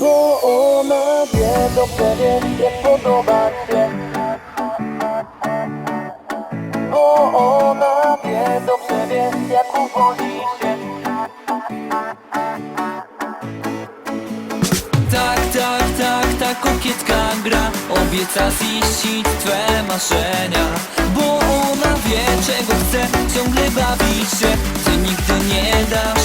Bo ona wie dokładnie, jak podobać się? Bo ona wie dobrze wie, jak uwolnić się? Tak, tak, tak, ta kokietka gra. Obieca ziścić Twe marzenia. Bo ona wie, czego chce Ciągle bawić się. Ty nigdy nie dasz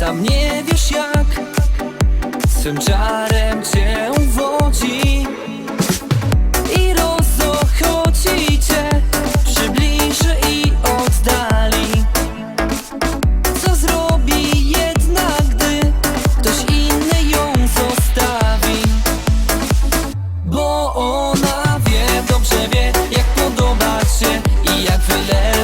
Sam nie wiesz jak? Swym czarem cię uwodzi I rozochodzi cię Przybliży i oddali. Co zrobi jednak, gdy Ktoś inny ją zostawi? Bo ona wie, dobrze wie Jak podoba się i jak wyleży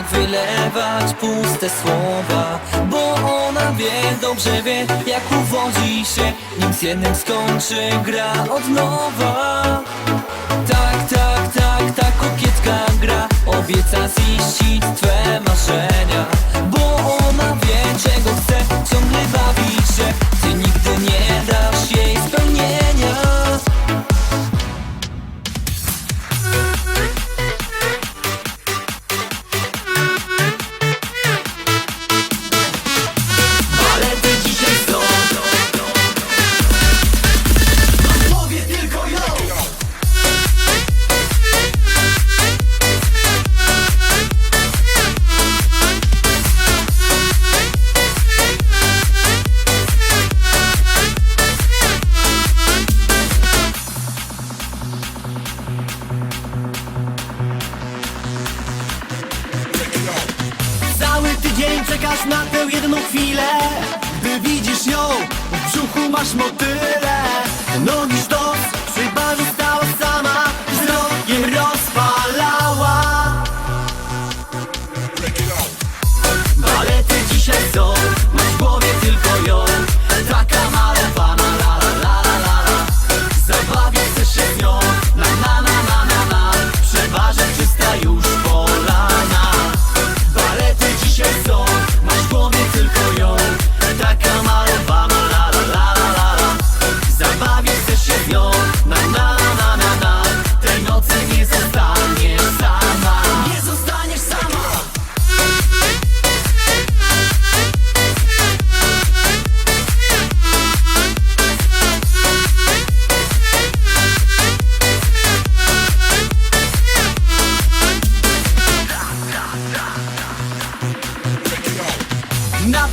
jak wylewać puste słowa Bo ona wie, dobrze wie, jak uwodzi się Nim z jednym skończy gra od nowa. Tak, tak, tak, ta kokietka gra Obieca W brzuchu masz motyle, nogi sztos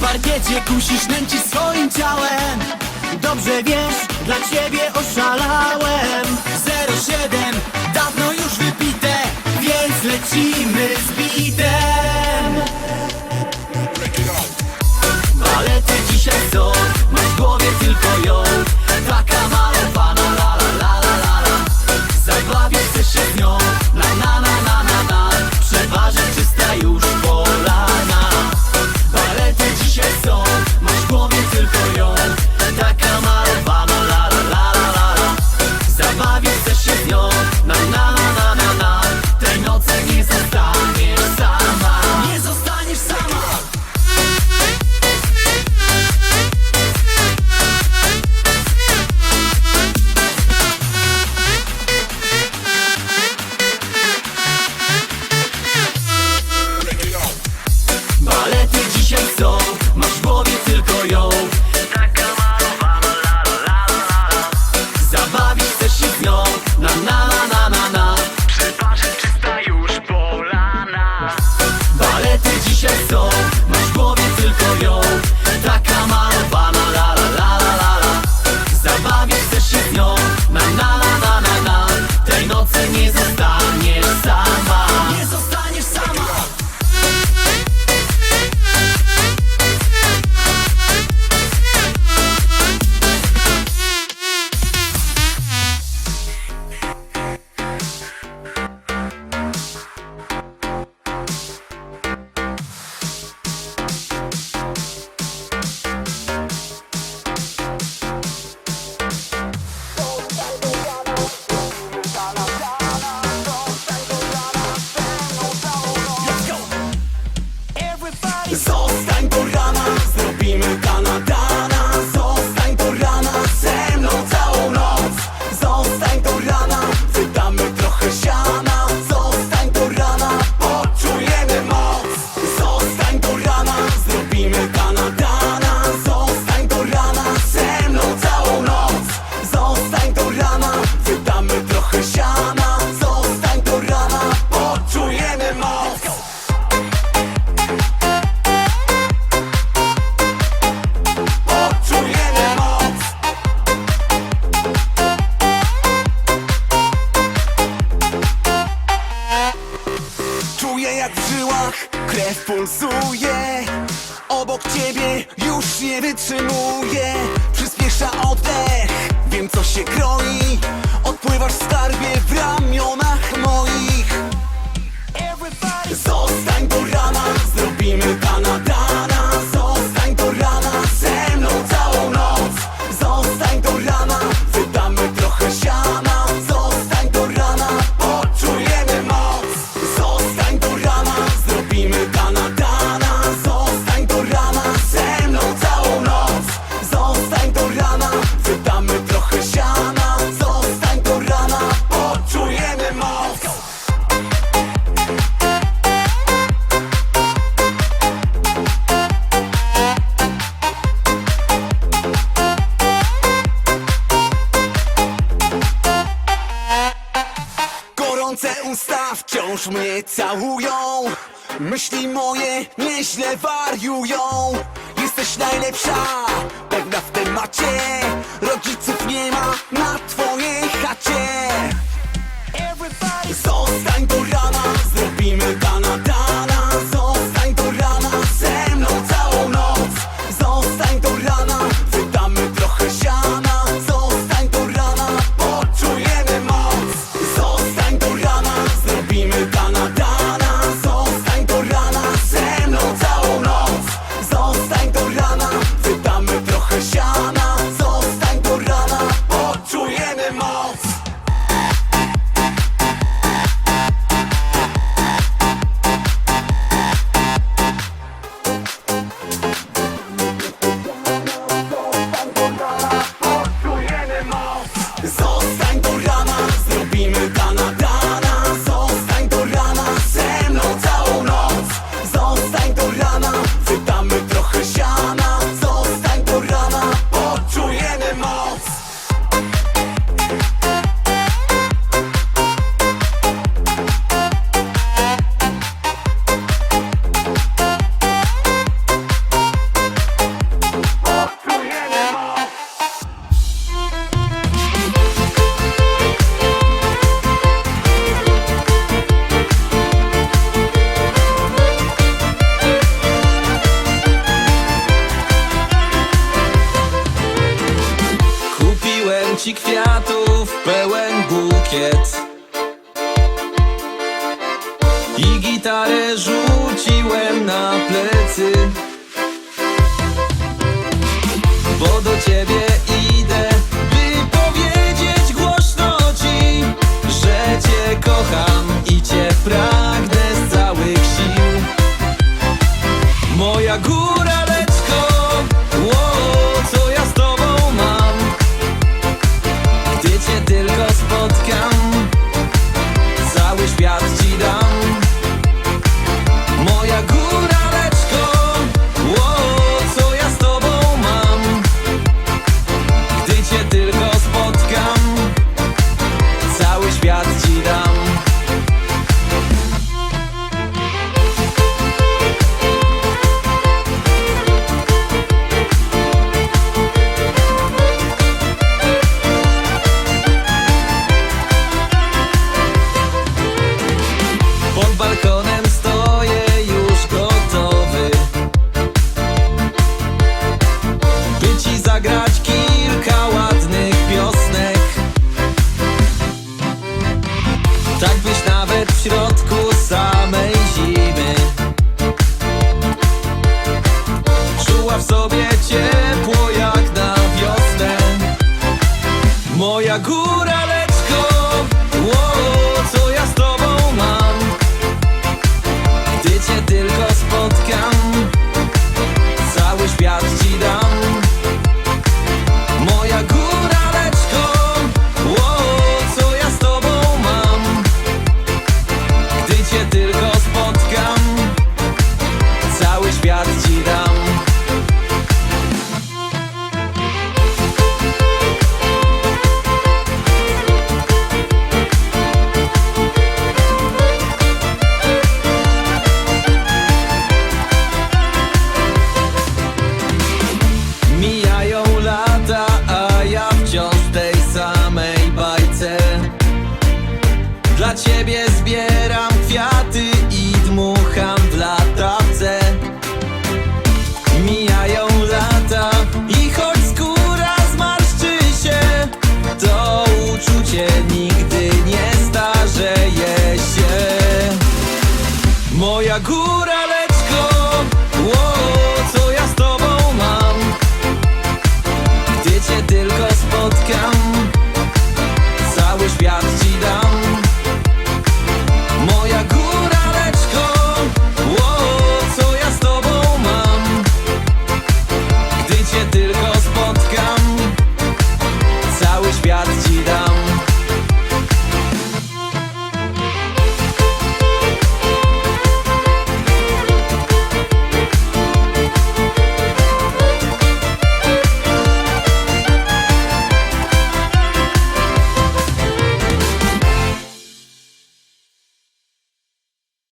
parkiecie kusisz, nęcisz swoim ciałem. Dobrze wiesz, dla ciebie oszalałem. 07, dawno już wypite Więc lecimy z bitem. Ale ty dzisiaj co? Masz w głowie tylko ją. całują. Myśli moje nieźle wariują. Jesteś najlepsza, pewna w temacie. Rodziców nie ma na twoim